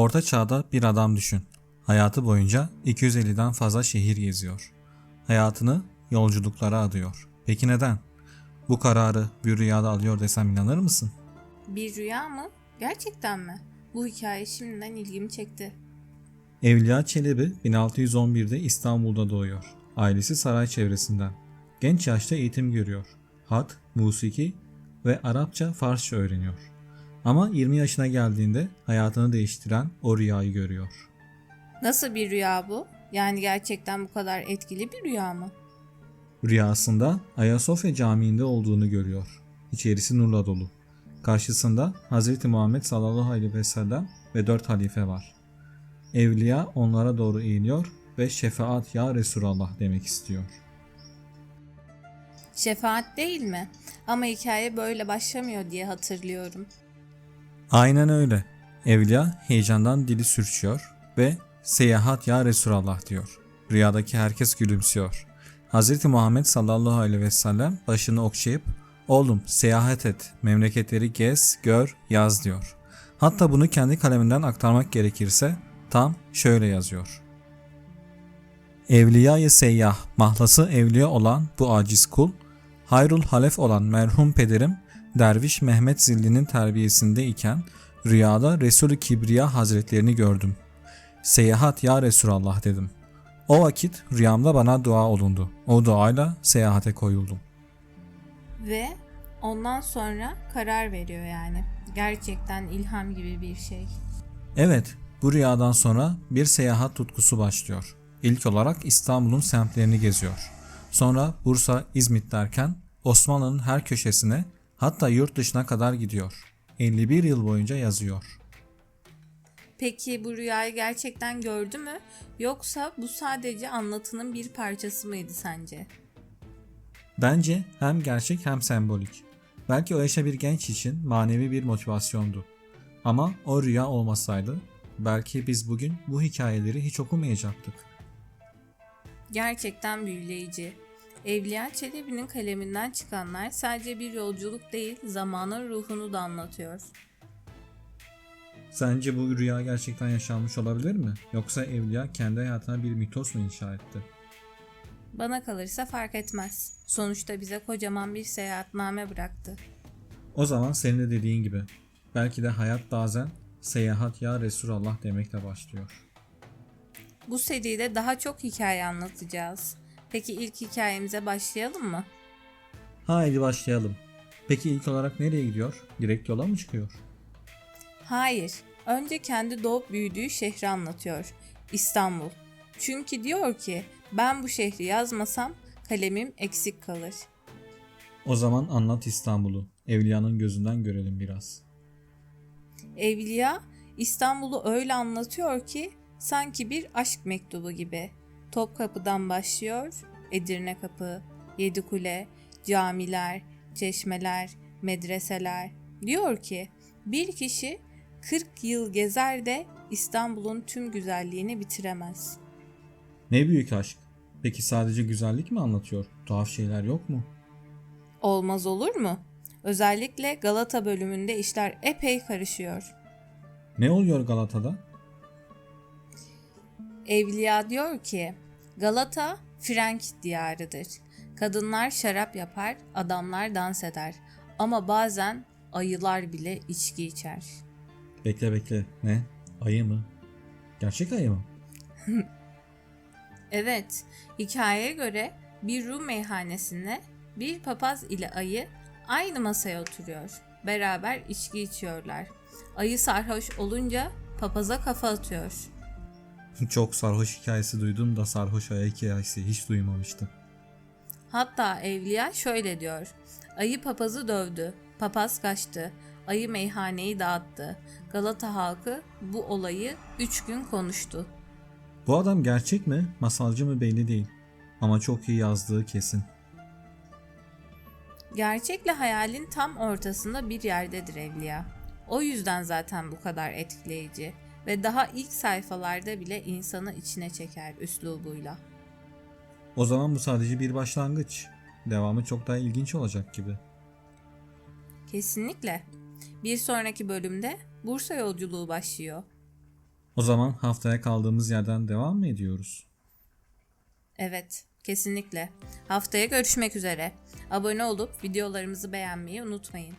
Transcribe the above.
Orta çağda bir adam düşün. Hayatı boyunca 250'den fazla şehir geziyor. Hayatını yolculuklara adıyor. Peki neden? Bu kararı bir rüyada alıyor desem inanır mısın? Bir rüya mı? Gerçekten mi? Bu hikaye şimdiden ilgimi çekti. Evliya Çelebi 1611'de İstanbul'da doğuyor. Ailesi saray çevresinden. Genç yaşta eğitim görüyor. Hat, musiki ve Arapça, Farsça öğreniyor. Ama 20 yaşına geldiğinde hayatını değiştiren o rüyayı görüyor. Nasıl bir rüya bu? Yani gerçekten bu kadar etkili bir rüya mı? Rüyasında Ayasofya Camii'nde olduğunu görüyor. İçerisi nurla dolu. Karşısında Hz. Muhammed sallallahu aleyhi ve sellem ve dört halife var. Evliya onlara doğru eğiliyor ve şefaat ya Resulallah demek istiyor. Şefaat değil mi? Ama hikaye böyle başlamıyor diye hatırlıyorum. Aynen öyle. Evliya heyecandan dili sürçüyor ve seyahat ya Resulallah diyor. Rüyadaki herkes gülümsüyor. Hz. Muhammed sallallahu aleyhi ve sellem başını okşayıp oğlum seyahat et, memleketleri gez, gör, yaz diyor. Hatta bunu kendi kaleminden aktarmak gerekirse tam şöyle yazıyor. Evliyayı seyyah, mahlası evliya olan bu aciz kul, hayrul halef olan merhum pederim Derviş Mehmet Zilli'nin terbiyesinde iken rüyada Resul-i Kibriya Hazretlerini gördüm. Seyahat ya Resulallah dedim. O vakit rüyamda bana dua olundu. O duayla seyahate koyuldum. Ve ondan sonra karar veriyor yani. Gerçekten ilham gibi bir şey. Evet, bu rüyadan sonra bir seyahat tutkusu başlıyor. İlk olarak İstanbul'un semtlerini geziyor. Sonra Bursa, İzmit derken Osmanlı'nın her köşesine hatta yurt dışına kadar gidiyor. 51 yıl boyunca yazıyor. Peki bu rüyayı gerçekten gördü mü? Yoksa bu sadece anlatının bir parçası mıydı sence? Bence hem gerçek hem sembolik. Belki o yaşa bir genç için manevi bir motivasyondu. Ama o rüya olmasaydı belki biz bugün bu hikayeleri hiç okumayacaktık. Gerçekten büyüleyici. Evliya Çelebi'nin kaleminden çıkanlar sadece bir yolculuk değil, zamanın ruhunu da anlatıyor. Sence bu rüya gerçekten yaşanmış olabilir mi? Yoksa Evliya kendi hayatına bir mitos mu inşa etti? Bana kalırsa fark etmez. Sonuçta bize kocaman bir seyahatname bıraktı. O zaman senin de dediğin gibi belki de hayat bazen seyahat ya Resulallah demekle başlıyor. Bu seride daha çok hikaye anlatacağız. Peki ilk hikayemize başlayalım mı? Haydi başlayalım. Peki ilk olarak nereye gidiyor? Direkt yola mı çıkıyor? Hayır. Önce kendi doğup büyüdüğü şehri anlatıyor. İstanbul. Çünkü diyor ki ben bu şehri yazmasam kalemim eksik kalır. O zaman anlat İstanbul'u. Evliyanın gözünden görelim biraz. Evliya İstanbul'u öyle anlatıyor ki sanki bir aşk mektubu gibi. Topkapı'dan başlıyor, Edirne Kapı, Yedikule, camiler, çeşmeler, medreseler. Diyor ki bir kişi 40 yıl gezer de İstanbul'un tüm güzelliğini bitiremez. Ne büyük aşk. Peki sadece güzellik mi anlatıyor? Tuhaf şeyler yok mu? Olmaz olur mu? Özellikle Galata bölümünde işler epey karışıyor. Ne oluyor Galata'da? Evliya diyor ki Galata Frenk diyarıdır. Kadınlar şarap yapar, adamlar dans eder. Ama bazen ayılar bile içki içer. Bekle bekle. Ne? Ayı mı? Gerçek ayı mı? Evet, hikayeye göre bir Rum meyhanesinde bir papaz ile ayı aynı masaya oturuyor. Beraber içki içiyorlar. Ayı sarhoş olunca papaza kafa atıyor. Çok sarhoş hikayesi duydum da sarhoş ayı hikayesi hiç duymamıştım. Hatta evliya şöyle diyor. Ayı papazı dövdü. Papaz kaçtı. Ayı meyhaneyi dağıttı. Galata halkı bu olayı üç gün konuştu. Bu adam gerçek mi, masalcı mı belli değil. Ama çok iyi yazdığı kesin. Gerçekle hayalin tam ortasında bir yerdedir evliya. O yüzden zaten bu kadar etkileyici ve daha ilk sayfalarda bile insanı içine çeker üslubuyla. O zaman bu sadece bir başlangıç. Devamı çok daha ilginç olacak gibi. Kesinlikle. Bir sonraki bölümde Bursa yolculuğu başlıyor. O zaman haftaya kaldığımız yerden devam mı ediyoruz? Evet, kesinlikle. Haftaya görüşmek üzere. Abone olup videolarımızı beğenmeyi unutmayın.